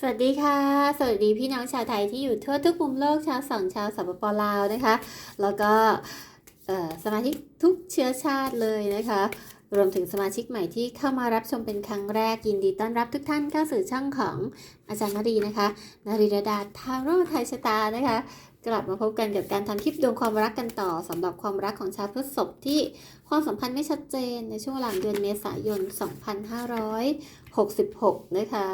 สวัสดีค่ะ สวัสดีพี่น้องชาวไทยที่อยู่ทั่วทุกมุมโลกชาวสองชาวสปปลาวนะคะ แล้วก็สมาชิกทุกเชื้อชาติเลยนะคะ รวมถึงสมาชิกใหม่ที่เข้ามารับชมเป็นครั้งแรกยินดีต้อนรับทุกท่านเข้าสู่ช่องของอาจารย์นรีนะคะนรีรดาทาโร่ไทยชะตานะคะ กลับมาพบกันกับการทำคลิปดวงความรักกันต่อสำหรับความรักของชาวพฤษภที่ความสัมพันธ์ไม่ชัดเจนในช่วงหลังเดือนเมษายน 66 นะคะ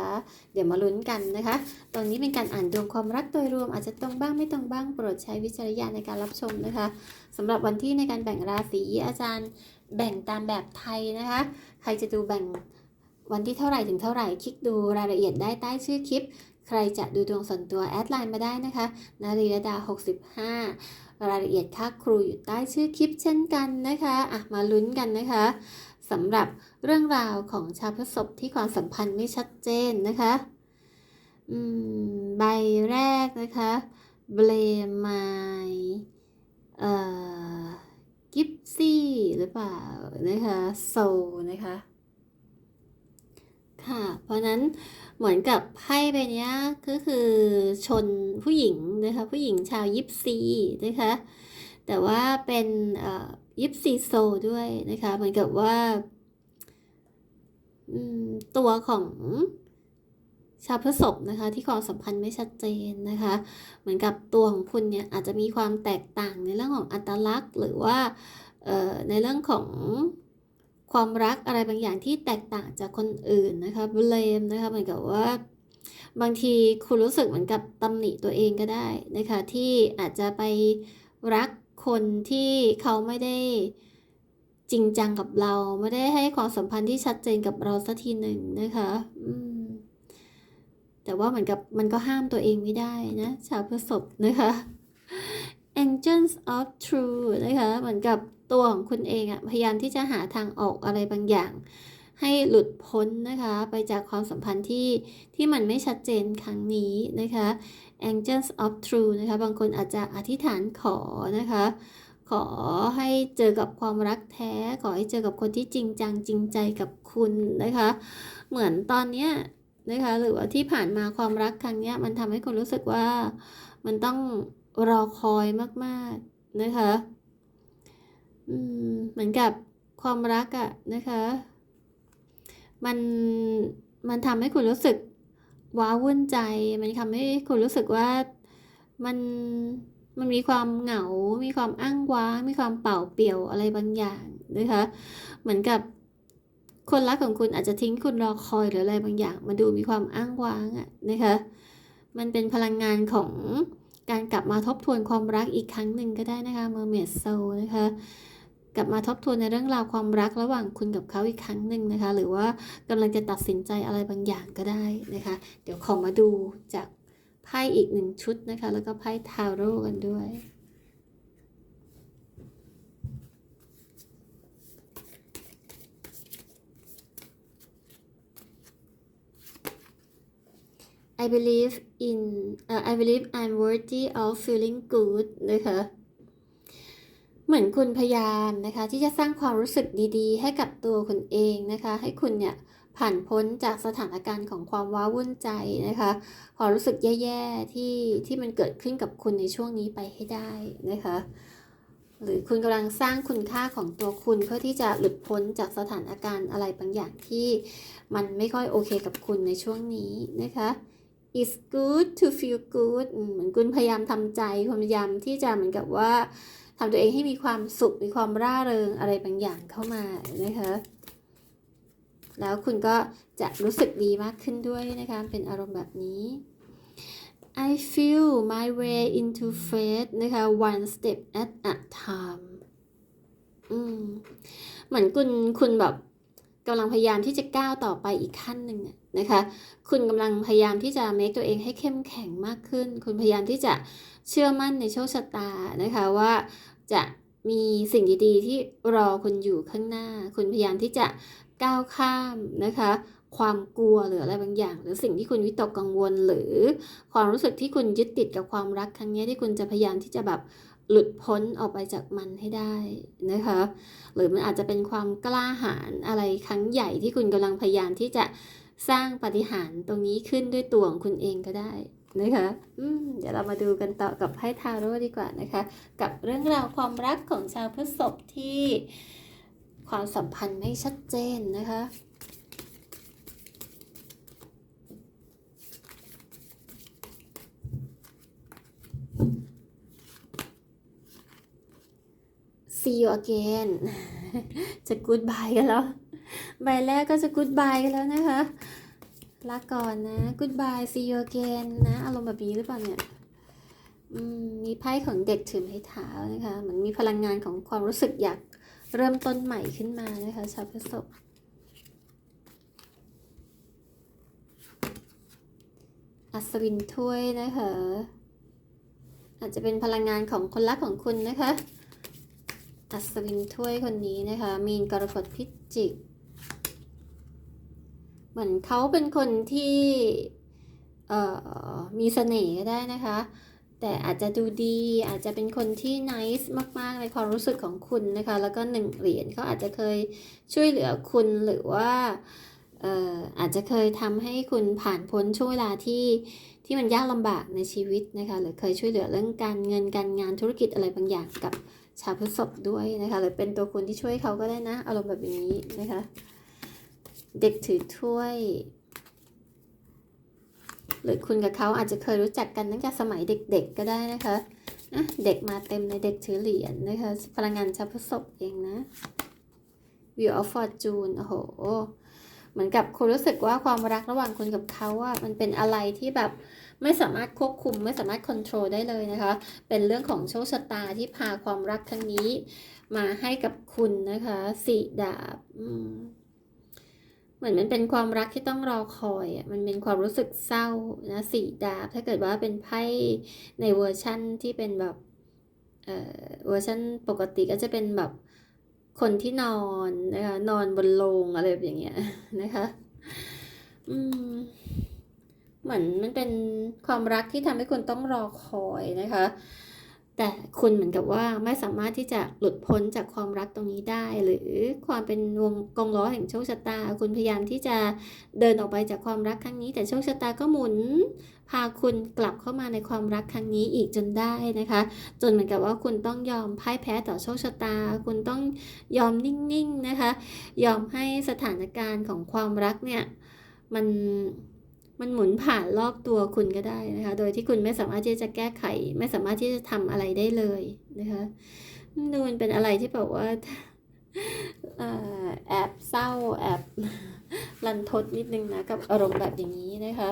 เดี๋ยวมาลุ้นกันนะคะตรงนี้เป็นการอ่านดวงความรักโดยรวมอาจจะตรงบ้างไม่ตรงบ้างโปรดใช้วิจารณญาณในการรับชมนะคะสำหรับวันที่ในการแบ่งราศีอาจารย์แบ่งตามแบบไทยนะคะ ใครจะดูแบ่งวันที่เท่าไหร่ถึงเท่าไหร่คลิกดูรายละเอียดได้ใต้ชื่อคลิป ใครจะดูดวงส่วนตัวแอดไลน์มาได้นะคะนารีระดา 65 รายละเอียดค่าครูอยู่ใต้ชื่อคลิปเช่นกันนะคะอะมาลุ้นกันนะคะ สำหรับเรื่องราวของชาวพฤษภที่ความสัมพันธ์ไม่ชัดเจนนะคะใบแรกนะคะ blame my เอ่อกิฟซี่หรือเปล่านะคะ soul นะคะค่ะ เพราะนั้นเหมือนกับไพ่ใบเนี้ยก็คือชนผู้หญิงนะคะผู้หญิงชาวยิปซีนะคะแต่ว่าเป็นเอ่อ ยิปซีโซด้วยนะคะ เหมือนกับว่าตัวของชาวพฤษภนะคะ ที่ความสัมพันธ์ไม่ชัดเจนนะคะ เหมือนกับตัวของคุณเนี่ยอาจจะมีความแตกต่างในเรื่องของอัตลักษณ์ หรือว่าในเรื่องของความรักอะไรบางอย่างที่แตกต่างจากคนอื่นนะคะเบลมนะคะเหมือนกับว่า บางทีคุณรู้สึกเหมือนกับตำหนิตัวเองก็ได้นะคะที่อาจจะไปรัก คนที่เขาไม่ได้จริงจังกับเรา ไม่ได้ให้ความสัมพันธ์ที่ชัดเจนกับเราสักทีหนึ่งนะคะอืมแต่ว่าเหมือนกับมันก็ห้ามตัวเองไม่ได้นะ ชาวพฤษภนะคะ Angels of True นะคะ เหมือนกับตัวของคุณเองอะพยายามที่จะหาทางออกอะไรบางอย่าง ให้หลุดพ้นนะคะ ไปจากความสัมพันธ์ที่ที่มันไม่ชัดเจนครั้งนี้นะคะ Angels of True นะคะ บางคนอาจจะอธิษฐานขอนะคะ ขอให้เจอกับความรักแท้ ขอให้เจอกับคนที่จริงจังจริงใจกับคุณนะคะ เหมือนตอนเนี้ยนะคะ หรือว่าที่ผ่านมาความรักครั้งเนี้ยมันทำให้คุณรู้สึกว่ามันต้องรอคอยมากๆนะคะอืมเหมือนกับความรักอะนะคะ มัน มันทำให้คุณรู้สึก ว้าวุ่นใจ มันทำให้คุณรู้สึกว่ามันมันมีความเหงา มีความอ้างว้าง มีความเป่าเปี่ยวอะไรบางอย่างนะคะ เหมือนกับคนรักของคุณอาจจะทิ้งคุณรอคอยหรืออะไรบางอย่างมาดูมีความอ้างว้างอะนะคะ มันเป็นพลังงานของการกลับมาทบทวนความรักอีกครั้งหนึ่งก็ได้นะคะ Mermaid Soul นะคะ กลับมาทบทวนในเรื่องราวความรักระหว่างคุณกับเขาอีกครั้งหนึ่งนะคะ หรือว่ากำลังจะตัดสินใจอะไรบางอย่างก็ได้นะคะ เดี๋ยวขอมาดูจากไพ่อีกหนึ่งชุดนะคะ แล้วก็ไพ่ทาโร่กันด้วย I believe in uh, I believe I'm worthy of feeling good นะคะ เหมือนคุณพยายามนะคะที่จะสร้างความรู้สึกดีๆ ให้กับตัวคุณเองนะคะ ให้คุณเนี่ยผ่านพ้นจากสถานการณ์ของความว้าวุ่นใจนะคะความรู้สึกแย่ๆที่ที่มันเกิดขึ้นกับคุณในช่วงนี้ไปให้ได้นะคะ หรือคุณกำลังสร้างคุณค่าของตัวคุณเพื่อที่จะหลุดพ้นจากสถานการณ์อะไรบางอย่างที่มันไม่ค่อยโอเคกับคุณในช่วงนี้นะคะ it's good to feel good เหมือนคุณพยายามทำใจคุณพยายามที่จะเหมือนกับว่า ทำตัวเองให้มีความสุขมีความร่าเริงอะไรบางอย่างเข้ามานะคะแล้วคุณก็จะรู้สึกดีมากขึ้นด้วยนะคะเป็นอารมณ์แบบนี้ I feel my way into faith นะคะ one step at a time อืมเหมือนคุณคุณแบบกำลังพยายามที่จะก้าวต่อไปอีกขั้นหนึ่งนะคะ คุณกำลังพยายามที่จะ make ตัวเองให้เข้มแข็งมากขึ้น คุณพยายามที่จะ เชื่อมั่นในโชคชะตานะคะว่าจะมีสิ่งดีๆ ที่รอคุณอยู่ข้างหน้า คุณพยายามที่จะก้าวข้ามนะคะ ความกลัวหรืออะไรบางอย่าง หรือสิ่งที่คุณวิตกกังวล หรือความรู้สึกที่คุณยึดติดกับความรักครั้งนี้ที่คุณจะพยายามที่จะแบบหลุดพ้นออกไปจากมันให้ได้นะคะ หรือมันอาจจะเป็นความกล้าหาญอะไรครั้งใหญ่ที่คุณกำลังพยายามที่จะสร้างปฏิหารตรงนี้ขึ้นด้วยตัวของคุณเองก็ได้ นะคะอืมเดี๋ยวเรามาดูกันต่อกับไพ่ทาโร่ดีกว่านะคะ กับเรื่องราวความรักของชาวพฤษภที่ความสัมพันธ์ไม่ชัดเจนนะคะ see you again จะ goodbye กันแล้ว ใบแรกก็จะ goodbye กันแล้วนะคะ ลาก่อนนะ goodbye see you again นะ อารมณ์แบบนี้หรือเปล่าเนี่ยมมีไพ่ของเด็กถือไม้เท้านะคะเหมือนมีพลังงานของความรู้สึกอยากเริ่มต้นใหม่ขึ้นมานะคะชาวพฤษภอัศวินถ้วยนะคะอาจจะเป็นพลังงานของคนรักของคุณนะคะ อัศวินถ้วยคนนี้นะคะ มีนกรกฎพิจิก เหมือนเขาเป็นคนที่เอ่อมีเสน่ห์ก็ได้นะคะ แต่อาจจะดูดีอาจจะเป็นคนที่ nice มาก ๆ ในความรู้สึกของคุณนะคะ แล้วก็หนึ่งเหรียญเขาอาจจะเคยช่วยเหลือคุณหรือว่าเอ่ออาจจะเคยทำให้คุณผ่านพ้นช่วงเวลาที่ที่มันยากลำบากในชีวิตนะคะ หรือเคยช่วยเหลือเรื่องการเงินการงานธุรกิจอะไรบางอย่างกับชาวพฤษภด้วยนะคะ หรือเป็นตัวคุณที่ช่วยเขาก็ได้นะ อารมณ์แบบนี้นะคะ เด็กถือถ้วย หรือคุณกับเขาอาจจะเคยรู้จักกันตั้งแต่สมัยเด็กๆก็ได้นะคะอะเด็กมาเต็มในเด็กถือเหรียญนะคะพลังงานชาวพฤษภเองนะ View of Fortune โอ้โห เหมือนกับคุณรู้สึกว่าความรักระหว่างคุณกับเขาอะมันเป็นอะไรที่แบบไม่สามารถควบคุมไม่สามารถควบคุมได้เลยนะคะ เป็นเรื่องของโชคชะตาที่พาความรักครั้งนี้ มาให้กับคุณนะคะสี่ดาบ อืม มือนมันเป็นความรักที่ต้องรอคอยอะมันเป็นความรู้สึกเศร้านะสี่ดาบ ถ้าเกิดว่าเป็นไพ่ในเวอร์ชั่นที่เป็นแบบเอ่อเวอร์ชันปกติก็จะเป็นแบบคนที่นอนนะคะนอนบนโลงอะไรแบบอย่างเงี้ยนะคะอืมเหมือนมันเป็นความรักที่ทำให้คุณต้องรอคอยนะคะ แต่คุณเหมือนกับว่าไม่สามารถที่จะหลุดพ้นจากความรักตรงนี้ได้ หรือความเป็นวงกองล้อแห่งโชคชะตา คุณพยายามที่จะเดินออกไปจากความรักครั้งนี้ แต่โชคชะตาก็หมุน พาคุณกลับเข้ามาในความรักครั้งนี้อีกจนได้นะคะ จนเหมือนกับว่าคุณต้องยอมพ่ายแพ้ต่อโชคชะตา คุณต้องยอมนิ่งๆนะคะ ยอมให้สถานการณ์ของความรักเนี่ยมัน มันหมุนผ่านรอบตัวคุณก็ได้นะคะ โดยที่คุณไม่สามารถที่จะแก้ไข ไม่สามารถที่จะทำอะไรได้เลยนะคะดูมันเป็นอะไรที่แบบว่าแอบเศร้าแอบรันทดนิดนึงนะกับอารมณ์แบบอย่างนี้นะคะ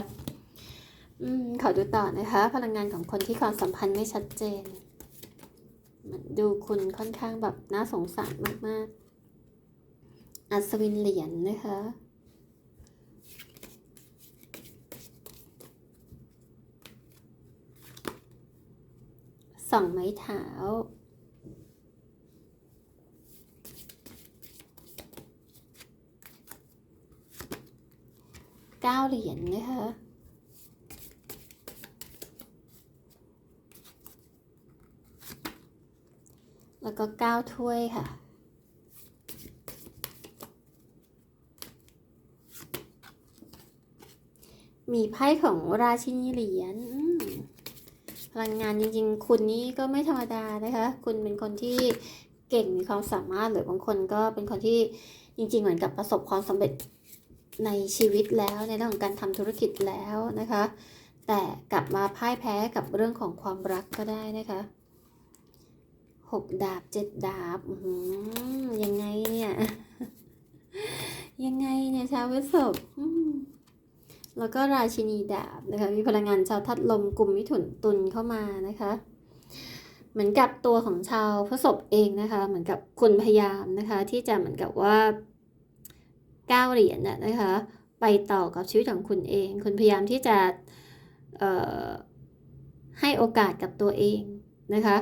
อืมขอดูต่อนะคะ พลังงานของคนที่ความสัมพันธ์ไม่ชัดเจนมันดูคุณค่อนข้างแบบน่าสงสารมาก ๆ อัศวินเหรียญนะคะ สองไม้เท้า เก้าเหรียญนะคะแล้วก็เก้าถ้วยค่ะมีไพ่ของราชินีเหรียญ พลังงานจริงๆ คุณนี่ก็ไม่ธรรมดานะคะ คุณเป็นคนที่เก่งมีความสามารถหรือบางคนก็เป็นคนที่จริงๆ เหมือนกับประสบความสำเร็จในชีวิตแล้วในเรื่องของการทำธุรกิจแล้วนะคะ แต่กลับมาพ่ายแพ้กับเรื่องของความรักก็ได้นะคะหกดาบเจ็ดดาบยังไงเนี่ย ยังไงเนี่ยชาวพฤษภ แล้วก็ราชินีดาบนะคะมีพลังงานชาวทัดลมกลุ่มมิถุนตุลเข้ามานะคะ เหมือนกับตัวของชาวพฤษภเองนะคะ เหมือนกับคุณพยายามนะคะ ที่จะเหมือนกับว่าก้าวเหรียญน่ะนะคะ ไปต่อกับชีวิตของคุณเอง คุณพยายามที่จะให้โอกาสกับตัวเองนะคะ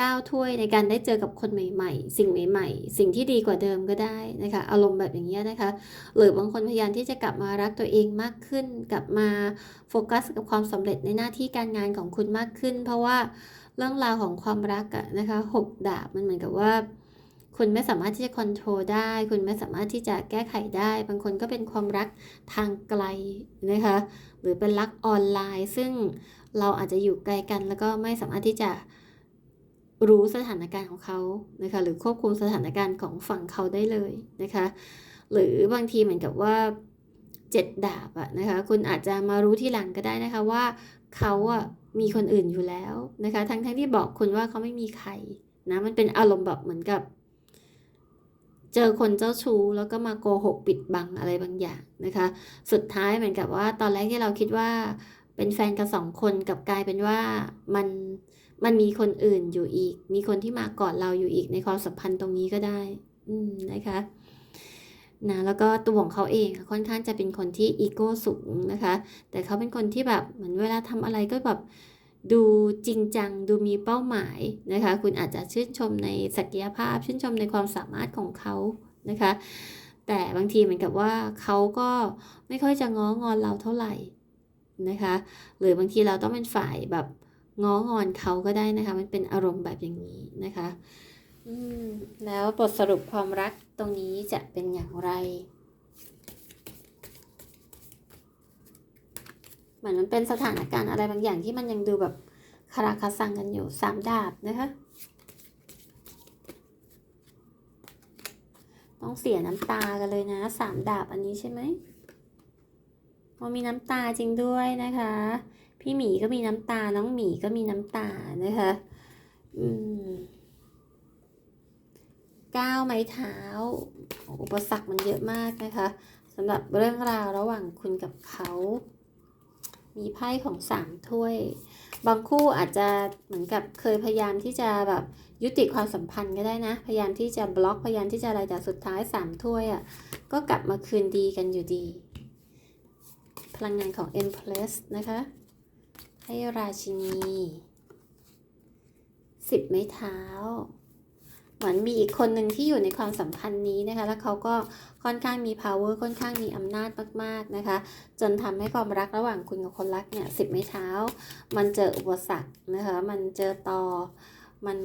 ก้าถ้วยในการได้เจอกับคนใหม่ ๆ สิ่งใหม่ ๆ สิ่งที่ดีกว่าเดิมก็ได้นะคะ อารมณ์แบบอย่างเงี้ยนะคะ หรือบางคนพยายามที่จะกลับมารักตัวเองมากขึ้น กลับมาโฟกัสกับความสำเร็จในหน้าที่การงานของคุณมากขึ้น เพราะว่าเรื่องราวของความรักอะนะคะหกดาบมันเหมือนกับว่า คุณไม่สามารถที่จะค o n t r o l ได้ คุณไม่สามารถที่จะแก้ไขได้ บางคนก็เป็นความรักทางไกลนะคะ หรือเป็นรักออนไลน์ ซึ่งเราอาจจะอยู่ไกลกันแล้วก็ไม่สามารถที่จะ รู้สถานการณ์ของเขานะคะหรือควบคุมสถานการณ์ของฝั่งเขาได้เลยนะคะหรือบางทีเหมือนกับว่าเจ็ดดาบอะนะคะคุณอาจจะมารู้ที่หลังก็ได้นะคะว่าเขาอะมีคนอื่นอยู่แล้วนะคะทั้งทั้งที่บอกคุณว่าเขาไม่มีใครนะมันเป็นอารมณ์แบบเหมือนกับ เจอคนเจ้าชู้แล้วก็มาโกหกปิดบังอะไรบางอย่างนะคะสุดท้ายเหมือนกับว่าตอนแรกที่เราคิดว่าเป็นแฟนกันสองคนกับกลายเป็นว่ามัน มันมีคนอื่นอยู่อีก มีคนที่มาก่อนเราอยู่อีกในความสัมพันธ์ตรงนี้ก็ได้ อืมนะคะนะแล้วก็ตัวของเขาเองค่อนข้างจะเป็นคนที่อีโก้สูงนะคะ แต่เขาเป็นคนที่แบบเหมือนเวลาทำอะไรก็แบบดูจริงจังดูมีเป้าหมายนะคะ คุณอาจจะชื่นชมในศักยภาพ ชื่นชมในความสามารถของเขานะคะ แต่บางทีเหมือนกับว่าเขาก็ไม่ค่อยจะง้องอนเราเท่าไหร่นะคะ หรือบางทีเราต้องเป็นฝ่ายแบบ ง้องอนเขาก็ได้นะคะ มันเป็นอารมณ์แบบอย่างนี้นะคะอืแล้วบทสรุปความรักตรงนี้จะเป็นอย่างไรเหมือนมันเป็นสถานการณ์อะไรบางอย่างที่มันยังดูแบบคาราคาซังกันอยู่สามดาบนะคะต้องเสียน้ำตากันเลยนะสามดาบอันนี้ใช่ไหมมันมีน้ำตาจริงด้วยนะคะ พี่หมีก็มีน้ำตา น้องหมีก็มีน้ำตานะคะ อืมก้าวไม้เท้า อุปสรรคมันเยอะมากนะคะสำหรับเรื่องราวระหว่างคุณกับเขา มีไพ่ของสามถ้วย บางคู่อาจจะเหมือนกับเคยพยายามที่จะแบบยุติความสัมพันธ์ก็ได้นะ พยายามที่จะบล็อกพยายามที่จะอะไรแต่สุดท้ายสามถ้วยอะ่ะก็กลับมาคืนดีกันอยู่ดี พลังงานของ Empress นะคะ ให้ราชินีสิบไม้เท้าเหมือนมีอีกคนหนึ่งที่อยู่ในความสัมพันธ์นี้นะคะ แล้วเขาก็ค่อนข้างมี power ค่อนข้างมีอำนาจมากๆนะคะ จนทำให้ความรักระหว่างคุณกับคนรักเนี่ยสิบไม้เท้า มันเจออุปสรรคนะคะ มันเจอต่อ มัน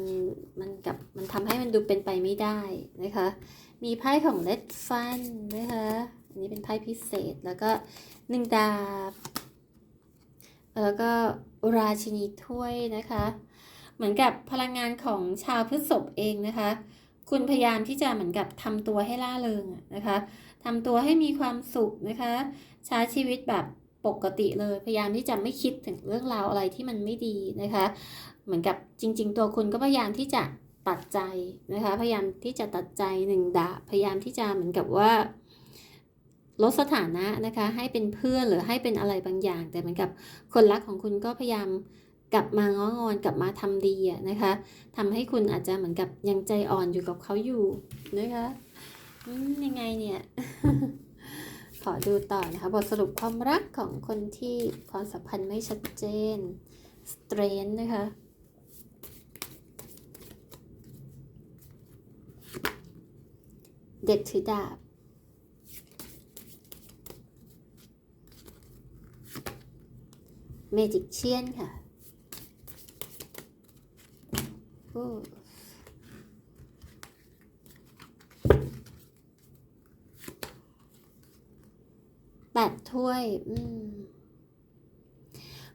มันกับ มันทำให้มันดูเป็นไปไม่ได้นะคะ มีไพ่ของ Red Fun นะคะ อันนี้เป็นไพ่พิเศษ แล้วก็หนึ่งดาบ แล้วก็ราชินีถ้วยนะคะ เหมือนกับพลังงานของชาวพฤษภเองนะคะ คุณพยายามที่จะเหมือนกับทำตัวให้ล่าเริงนะคะทำตัวให้มีความสุขนะคะใช้ชีวิตแบบปกติเลยพยายามที่จะไม่คิดถึงเรื่องราวอะไรที่มันไม่ดีนะคะ เหมือนกับจริง ๆ ตัวคุณก็พยายามที่จะตัดใจนะคะ พยายามที่จะตัดใจหนึ่งดาพยายามที่จะเหมือนกับว่า ลดสถานะนะคะ ให้เป็นเพื่อนหรือให้เป็นอะไรบางอย่าง แต่เหมือนกับคนรักของคุณก็พยายามกลับมาง้องอนกลับมาทำดีนะคะทำให้คุณอาจจะเหมือนกับยังใจอ่อนอยู่กับเขาอยู่นะคะยังไงเนี่ย ขอดูต่อนะคะ บทสรุปความรักของคนที่ความสัมพันธ์ไม่ชัดเจนสเตรนนะคะเด็กถือดาบ เมจิกเชียนค่ะโอ้แปดถ้วย อืม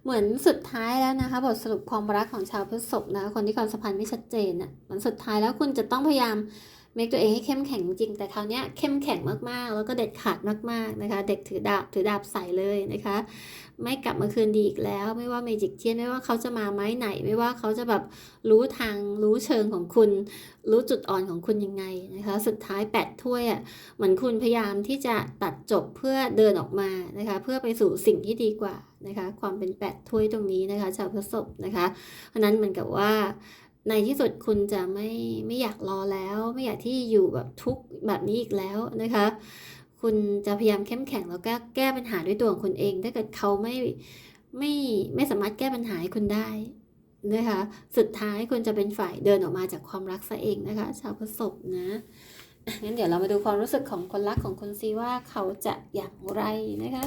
เหมือนสุดท้ายแล้วนะคะ บทสรุปความรักของชาวพฤษภนะคะคนที่ความสัมพันธ์ไม่ชัดเจนอะ มันสุดท้ายแล้วคุณจะต้องพยายาม เมคตัวเองให้เข้มแข็งจริง แต่คราวนี้เข้มแข็งมากๆ แล้วก็เด็ดขาดมากๆนะคะ เด็กถือดาบถือดาบใส่เลยนะคะ ไม่กลับมาคืนดีอีกแล้ว ไม่ว่าเมจิกเชียนไม่ว่าเขาจะมาไม้ไหน ไม่ว่าเขาจะแบบรู้ทางรู้เชิงของคุณ รู้จุดอ่อนของคุณยังไงนะคะ สุดท้ายแปดถ้วยอะเหมือนคุณพยายามที่จะตัดจบเพื่อเดินออกมานะคะ เพื่อไปสู่สิ่งที่ดีกว่านะคะ ความเป็นแปดถ้วยตรงนี้นะคะ ชาวพฤษภนะคะ เพราะนั้นเหมือนกับว่า ในที่สุดคุณจะไม่ไม่อยากรอแล้ว ไม่อยากที่อยู่แบบทุกข์แบบนี้อีกแล้วนะคะ คุณจะพยายามเข้มแข็งแล้วก็แก้ปัญหาด้วยตัวของคุณเอง ถ้าเกิดเขาไม่ไม่ไม่สามารถแก้ปัญหาให้คุณได้นะคะสุดท้ายคุณจะเป็นฝ่ายเดินออกมาจากความรักซะเองนะคะ ชาวพฤษภนะอะงั้นเดี๋ยวเรามาดูความรู้สึกของคนรักของคุณซีว่าเขาจะอย่างไรนะคะ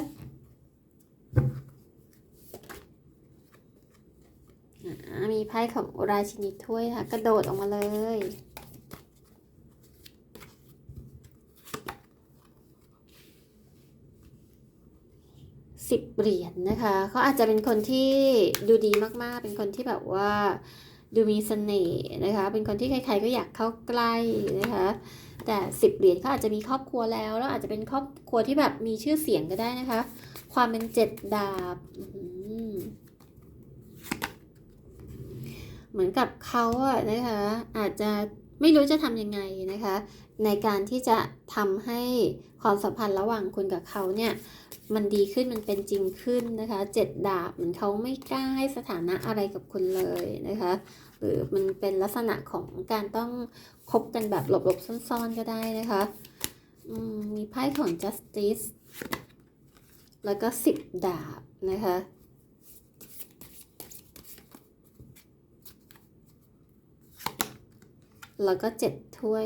มีไพ่ของราชินีถ้วยค่ะ กระโดดออกมาเลย สิบเหรียญนนะคะ เขาอาจจะเป็นคนที่ดูดีมากๆ เป็นคนที่แบบว่าดูมีเสน่ห์นะคะ เป็นคนที่ใครๆก็อยากเข้าใกล้นะคะ แต่สิบเหรียญเขาอาจจะมีครอบครัวแล้ว แล้วอาจจะเป็นครอบครัวที่แบบมีชื่อเสียงก็ได้นะคะ ความเป็นเจ็ดดาบ มือนกับเขาอะนะคะอาจจะไม่รู้จะทำยังไงนะคะ ในการที่จะทำให้ความสัมพันธ์ระหว่างคุณกับเขาเนี่ยมันดีขึ้นมันเป็นจริงขึ้นนะคะเจ็ดดาบเหมือนเขาไม่กล้าให้สถานะอะไรกับคุณเลยนะคะหรือมันเป็นลักษณะของการต้องคบกันแบบหลบๆซ่อนๆก็ได้นะคะมีไพ่ของ justice แล้วก็สิบดาบนะคะ แล้วก็เจ็ดถ้วย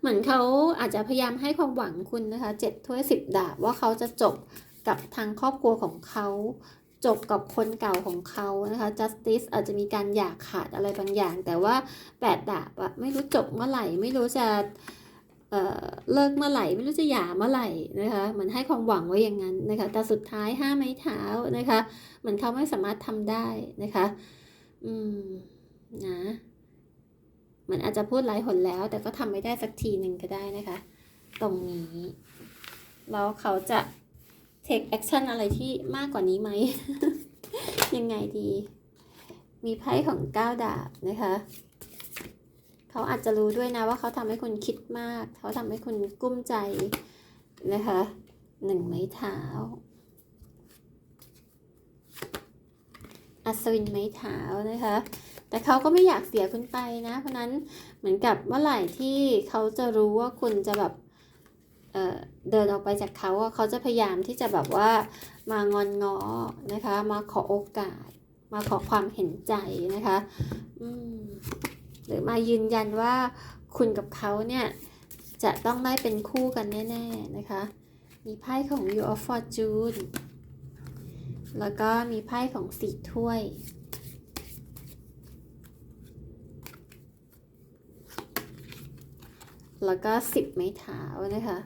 เหมือนเขาอาจจะพยายามให้ความหวังคุณนะคะเจ็ดถ้วยสิบดาบว่าเขาจะจบกับทางครอบครัวของเขาจบกับคนเก่าของเขานะคะ justice อาจจะมีการหย่าขาดอะไรบางอย่าง แต่ว่าแปดดาบอะไม่รู้จบเมื่อไหร่ ไม่รู้จะเอ่อเลิกเมื่อไหร่ ไม่รู้จะหย่าเมื่อไหร่นะคะเหมือนให้ความหวังไว้อย่างนั้นนะคะ แต่สุดท้ายห้าไม้เท้านะคะเหมือนเขาไม่สามารถทำได้นะคะ อืม นะ มือนอาจจะพูดหลายหนแล้ว แต่ก็ทำไม่ได้สักทีหนึ่งก็ได้นะคะ ตรงนี้แล้วเขาจะ take action อะไรที่มากกว่านี้ไหม ยังไงดี มีไพ่ของก้าวดาบนะคะ เขาอาจจะรู้ด้วยนะว่าเขาทำให้คุณคิดมาก เขาทำให้คุณกุ้มใจนะคะหนึ่งไม้เท้า อัศวินไม้เท้านะคะ แต่เขาก็ไม่อยากเสียคุณไปนะ เพราะนั้นเหมือนกับเมื่อไหร่ที่เขาจะรู้ว่าคุณจะแบบเเดินออกไปจากเขาอะเขาจะพยายามที่จะแบบว่ามางอนง้อนะคะ มาขอโอกาส มาขอความเห็นใจนะคะหรือมายืนยันว่าคุณกับเขาเนี่ยจะต้องได้เป็นคู่กันแน่ ๆนะคะ มีไพ่ของ You of Fortune แล้วก็มีไพ่ของสีถ้วย แล้วก็สิบไม้เท้านะคะ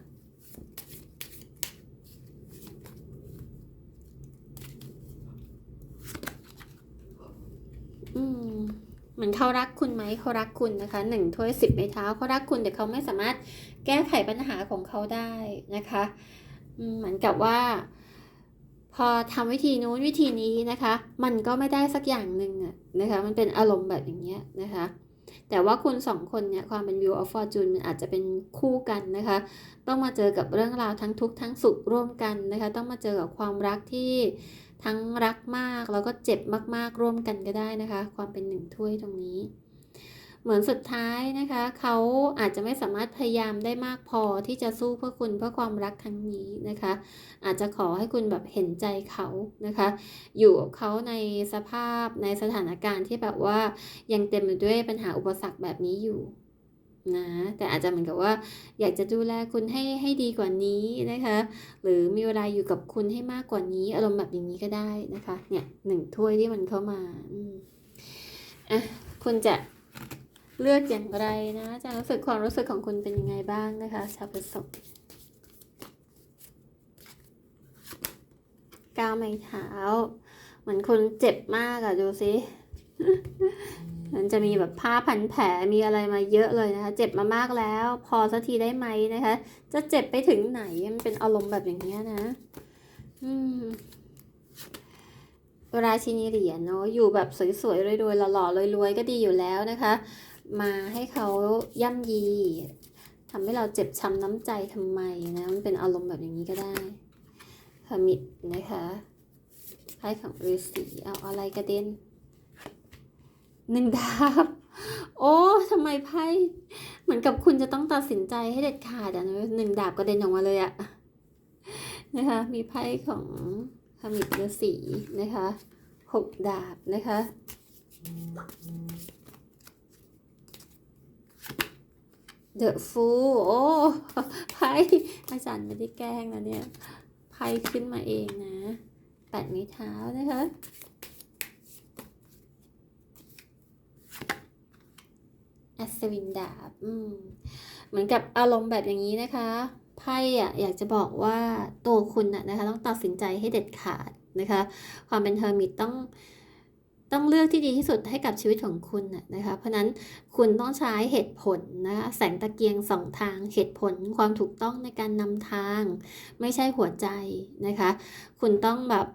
อืมเหมือนเขารักคุณไหมเขารักคุณนะคะหนึ่งถ้วยสิบไม้เท้าเขารักคุณแต่เขาไม่สามารถแก้ไขปัญหาของเขาได้นะคะอืมเหมือนกับว่า พอทำวิธีนู้นวิธีนี้นะคะ มันก็ไม่ได้สักอย่างหนึ่งอะนะคะ มันเป็นอารมณ์แบบอย่างเงี้ยนะคะ แต่ว่าคุณสองคนเนี่ยความเป็นวิวออฟฟอร์จูนมันอาจจะเป็นคู่กันนะคะ ต้องมาเจอกับเรื่องราวทั้งทุกข์ทั้งสุขร่วมกันนะคะ ต้องมาเจอกับความรักที่ทั้งรักมากแล้วก็เจ็บมากๆร่วมกันก็ได้นะคะ ความเป็นหนึ่งถ้วยตรงนี้ เหมือนสุดท้ายนะคะ เขาอาจจะไม่สามารถพยายามได้มากพอที่จะสู้เพื่อคุณเพื่อความรักครั้งนี้นะคะ อาจจะขอให้คุณแบบเห็นใจเขานะคะ อยู่กับเขาในสภาพในสถานการณ์ที่แบบว่ายังเต็มไปด้วยปัญหาอุปสรรคแบบนี้อยู่นะแต่อาจจะเหมือนกับว่า อยากจะดูแลคุณให้ให้ดีกว่านี้นะคะ หรือมีเวลาอยู่กับคุณให้มากกว่านี้ อารมณ์แบบอย่างนี้ก็ได้นะคะ เนี่ยหนึ่งถ้วยที่มันเข้ามาอะคุณจะ เลือกอย่างไรนะจะรู้สึกความรู้สึกของคุณเป็นยังไงบ้างนะคะ ชาวพฤษภก้าวไม้เท้า เหมือนคุณเจ็บมากอะดูสิมันจะมีแบบผ้าพันแผลมีอะไรมาเยอะเลยนะคะ เจ็บมามากแล้ว พอสักทีได้ไหมนะคะ จะเจ็บไปถึงไหนมันเป็นอารมณ์แบบอย่างเงี้ยนะ อืมราชินีเหรียญเนาะอยู่แบบสวยๆรวยๆหล่อๆรวยๆก็ดีอยู่แล้วนะคะ มาให้เขาย่ำยีทำให้เราเจ็บช้ำน้ำใจทำไมนะมันเป็นอารมณ์แบบอย่างนี้ก็ได้พมิดนะคะไพ่ของฤาษีเอาอะไรกระเด็นหนึ่งดาบโอ้ทำไมไพ่เหมือนกับคุณจะต้องตัดสินใจให้เด็ดขาดอะหนึ่งดาบกระเด็นออกมาเลยอะนะคะมีไพ่ของขมิบฤาษีนะคะหกดาบนะคะ เดอะฟูโอ้ไพ่อาจารย์ไม่ได้แกล้งนะเนี่ยไพ่ขึ้นมาเองนะ แปดไม้เท้านะคะอัศวินดาบอืมเหมือนกับอารมณ์แบบอย่างนี้นะคะไพ่อะอยากจะบอกว่าตัวคุณน่ะนะคะ ต้องตัดสินใจให้เด็ดขาดนะคะ ความเป็นเฮอร์มิตต้อง ต้องเลือกที่ดีที่สุดให้กับชีวิตของคุณนะคะ เพราะนั้นคุณต้องใช้เหตุผลนะคะแสงตะเกียงสองทางเหตุผลความถูกต้องในการนำทาง ไม่ใช่หัวใจนะคะ คุณต้องแบบ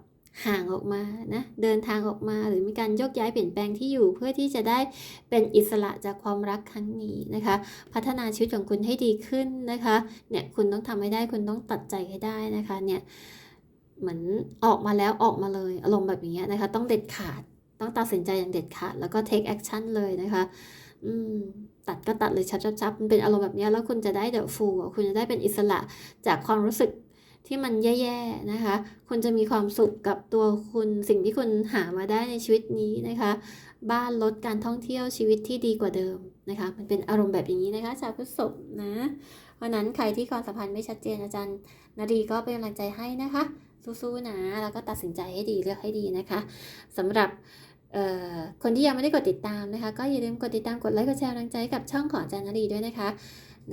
ห่างออกมานะเดินทางออกมาหรือมีการโยกย้ายเปลี่ยนแปลงที่อยู่ เพื่อที่จะได้เป็นอิสระจากความรักครั้งนี้นะคะ พัฒนาชีวิตของคุณให้ดีขึ้นนะคะเนี่ยคุณต้องทำให้ได้คุณต้องตัดใจให้ได้นะคะเนี่ยเหมือนออกมาแล้วออกมาเลยอารมณ์แบบนี้นะคะ ต้องเด็ดขาด ต้องตัดสินใจอย่างเด็ดขาดแล้วก็ take action เลยนะคะอืมตัดก็ตัดเลยชับๆมันเป็นอารมณ์แบบนี้แล้วคุณจะได้เดอะฟูลคุณจะได้เป็นอิสระจากความรู้สึกที่มันแย่ๆนะคะ คุณจะมีความสุขกับตัวคุณสิ่งที่คุณหามาได้ในชีวิตนี้นะคะ บ้านรถการท่องเที่ยวชีวิตที่ดีกว่าเดิมนะคะ มันเป็นอารมณ์แบบอย่างนี้นะคะชาวพฤษภนะเพราะนั้นใครที่ความสัมพันธ์ไม่ชัดเจนอาจารย์นาดีก็เป็นกำลังใจให้นะคะ สู้ๆนะแล้วก็ตัดสินใจให้ดีเลือกให้ดีนะคะสำหรับ คนที่ยังไม่ได้กดติดตามนะคะ ก็อย่าลืมกดติดตามกดไลค์กดแชร์กำลังใจกับช่องของจารย์นารีด้วยนะคะ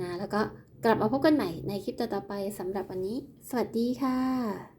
นะแล้วก็กลับมาพบกันใหม่ในคลิปต่อๆไปสำหรับวันนี้ สวัสดีค่ะ